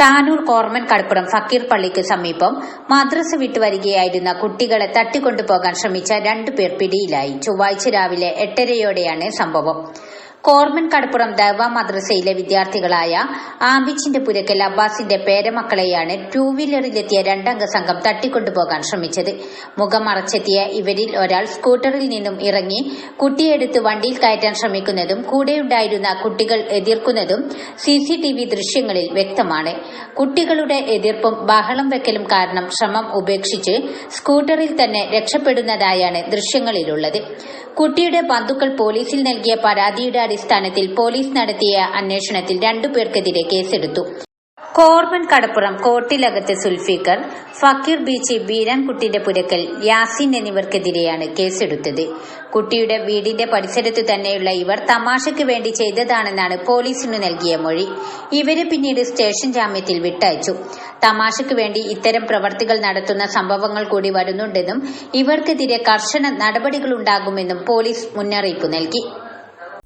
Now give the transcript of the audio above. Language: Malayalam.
താനൂർ കോർമൻ കടപ്പുറം ഫക്കീർ പള്ളിക്ക് സമീപം മദ്രസ വിട്ടു വരികയായിരുന്ന കുട്ടികളെ തട്ടിക്കൊണ്ടുപോകാൻ ശ്രമിച്ച രണ്ടുപേർ പിടിയിലായി. ചൊവ്വാഴ്ച രാവിലെ എട്ടരയോടെയാണ് സംഭവം. കോർമൻ കടപ്പുറം ദവ മദ്രസയിലെ വിദ്യാർത്ഥികളായ ആംബിച്ചിന്റെ പുരക്കൽ അബ്ബാസിന്റെ പേരമക്കളെയാണ് ടൂ വീലറിലെത്തിയ രണ്ടംഗ സംഘം തട്ടിക്കൊണ്ടുപോകാൻ ശ്രമിച്ചത്. മുഖം മറച്ചെത്തിയ ഇവരിൽ ഒരാൾ സ്കൂട്ടറിൽ നിന്നും ഇറങ്ങി കുട്ടിയെടുത്ത് വണ്ടിയിൽ കയറ്റാൻ ശ്രമിക്കുന്നതും കൂടെയുണ്ടായിരുന്ന കുട്ടികൾ എതിർക്കുന്നതും സിസിടിവി ദൃശ്യങ്ങളിൽ വ്യക്തമാണ്. കുട്ടികളുടെ എതിർപ്പും ബഹളം വെക്കലും കാരണം ശ്രമം ഉപേക്ഷിച്ച് സ്കൂട്ടറിൽ തന്നെ രക്ഷപ്പെടുന്നതായാണ് ദൃശ്യങ്ങളിലുള്ളത്. കുട്ടിയുടെ ബന്ധുക്കൾ പോലീസിൽ നൽകിയ പരാതിയുടെ അടിസ്ഥാനത്തിൽ പോലീസ് നടത്തിയ അന്വേഷണത്തിൽ രണ്ടുപേർക്കെതിരെ കേസെടുത്തു. കോർമൻ കടപ്പുറം കോട്ടിലകത്ത് സുൽഫീഖർ ഫക്കീർ ബീച്ച് ബീരാൻകുട്ടിന്റെ പുരക്കൽ യാസിൻ എന്നിവർക്കെതിരെയാണ് കേസെടുത്തത്. കുട്ടിയുടെ വീടിന്റെ പരിസരത്തു തന്നെയുള്ള ഇവർ തമാശയ്ക്ക് വേണ്ടി ചെയ്തതാണെന്നാണ് പോലീസിനു നൽകിയ മൊഴി. ഇവരെ പിന്നീട് സ്റ്റേഷൻ ജാമ്യത്തിൽ വിട്ടയച്ചു. തമാശയ്ക്ക് വേണ്ടി ഇത്തരം പ്രവർത്തികൾ നടത്തുന്ന സംഭവങ്ങൾ കൂടി വരുന്നുണ്ടെന്നും ഇവർക്കെതിരെ കർശന നടപടികളുണ്ടാകുമെന്നും പോലീസ് മുന്നറിയിപ്പ് നൽകി.